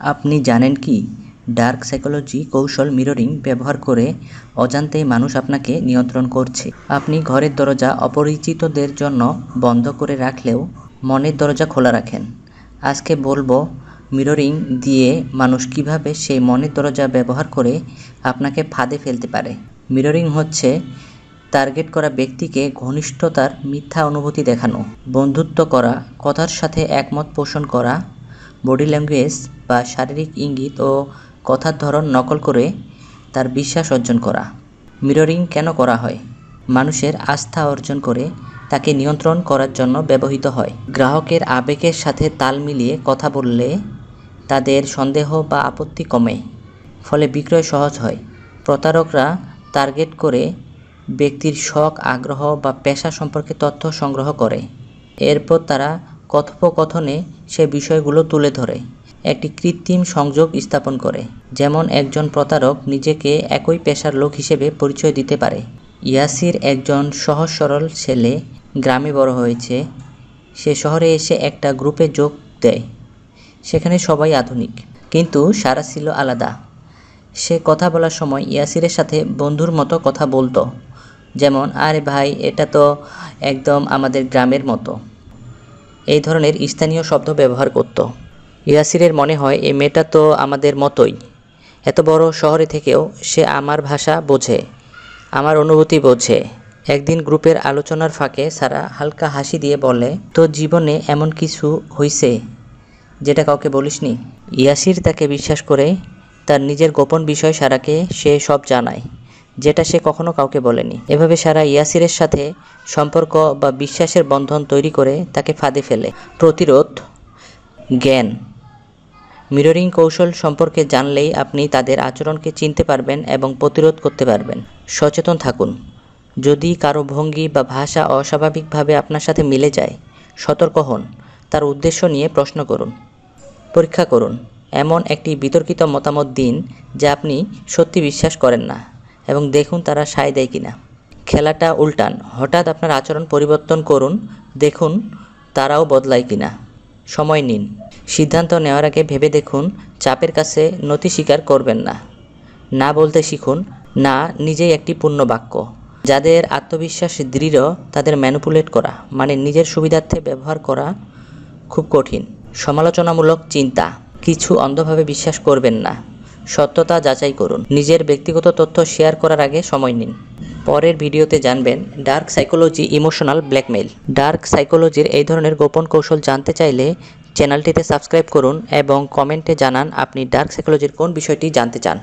আপনি জানেন কি? ডার্ক সাইকোলজি কৌশল মিররিং ব্যবহার করে অজান্তেই মানুষ আপনাকে নিয়ন্ত্রণ করছে। আপনি ঘরের দরজা অপরিচিতদের জন্য বন্ধ করে রাখলেও মনের দরজা খোলা রাখেন। আজকে বলব, মিররিং দিয়ে মানুষ কীভাবে সেই মনের দরজা ব্যবহার করে আপনাকে ফাঁদে ফেলতে পারে। মিররিং হচ্ছে টার্গেট করা ব্যক্তিকে ঘনিষ্ঠতার মিথ্যা অনুভূতি দেখানো, বন্ধুত্ব করা, কথার সাথে একমত পোষণ করা বডি ল্যাঙ্গুয়েজ বা শারীরিক ইঙ্গিত ও কথার ধরন নকল করে তার বিশ্বাস অর্জন করা। মিররিং কেন করা হয়? মানুষের আস্থা অর্জন করে তাকে নিয়ন্ত্রণ করার জন্য ব্যবহৃত হয়। গ্রাহকের আবেগের সাথে তাল মিলিয়ে কথা বললে তাদের সন্দেহ বা আপত্তি কমে, ফলে বিক্রয় সহজ হয়। প্রতারকরা টার্গেট করে ব্যক্তির শখ, আগ্রহ বা পেশা সম্পর্কে তথ্য সংগ্রহ করে। এরপর তারা কথোপকথনে সে বিষয়গুলো তুলে ধরে। একটি কৃত্রিম সংযোগ স্থাপন করে, যেমন একজন প্রতারক নিজেকে একই পেশার লোক হিসেবে পরিচয় দিতে পারে। ইয়াসির একজন সহজ সরল ছেলে, গ্রামে বড় হয়েছে। সে শহরে এসে একটা গ্রুপে যোগ দেয়। সেখানে সবাই আধুনিক, কিন্তু সারা ছিল আলাদা। সে কথা বলার সময় ইয়াসিরের সাথে বন্ধুর মতো কথা বলতো, যেমন, আরে ভাই, এটা তো একদম আমাদের গ্রামের মতো। এই ধরনের স্থানীয় শব্দ ব্যবহার করত। ইয়াসিরের মনে হয় এই মেয়েটা তো আমাদের মতোই। এত বড় শহরে থেকেও সে আমার ভাষা বোঝে, আমার অনুভূতি বোঝে। একদিন গ্রুপের আলোচনার ফাঁকে সারা হালকা হাসি দিয়ে বলে তো জীবনে এমন কিছু হইছে যেটা কাউকে বলিসনি? ইয়াসির তাকে বিশ্বাস করে তার নিজের গোপন বিষয় সারাকে সে সব জানায়। যেটা সে কখনো কাউকে বলেনি। এভাবে সারা ইয়াসিরের সাথে সম্পর্ক বা বিশ্বাসের বন্ধন তৈরি করে তাকে ফাঁদে ফেলে। প্রতিরোধ, জ্ঞান, মিররিং কৌশল সম্পর্কে জানলেই আপনি তাদের আচরণকে চিনতে পারবেন এবং প্রতিরোধ করতে পারবেন। সচেতন থাকুন। যদি কারও ভঙ্গি বা ভাষা অস্বাভাবিকভাবে আপনার সাথে মিলে যায়, সতর্ক হন। তার উদ্দেশ্য নিয়ে প্রশ্ন করুন। পরীক্ষা করুন। এমন একটি বিতর্কিত মতামত দিন যা আপনি সত্যি বিশ্বাস করেন না। এবং দেখুন তারা সায় দেয় কিনা। খেলাটা উল্টান। হঠাৎ আপনার আচরণ পরিবর্তন করুন, দেখুন তারাও বদলায় কিনা। সময় নিন। সিদ্ধান্ত নেওয়ার আগে ভেবে দেখুন, চাপের কাছে নথি স্বীকার করবেন না। না বলতে শিখুন, না নিজেই একটি পূর্ণ বাক্য। যাদের আত্মবিশ্বাস দৃঢ়, তাদের ম্যানুপুলেট করা মানে নিজের সুবিধার্থে ব্যবহার করা খুব কঠিন। সমালোচনামূলক চিন্তা। কিছু অন্ধভাবে বিশ্বাস করবেন না। সত্যতা যাচাই করুন। নিজের ব্যক্তিগত তথ্য শেয়ার করার আগে সময় নিন। পরের ভিডিওতে জানবেন dark psychology emotional blackmail. Dark সাইকোলজির এই ধরনের গোপন কৌশল জানতে চাইলে চ্যানেলটিতে সাবস্ক্রাইব করুন এবং কমেন্টে জানান আপনি ডার্ক সাইকোলজির কোন বিষয়টি জানতে চান।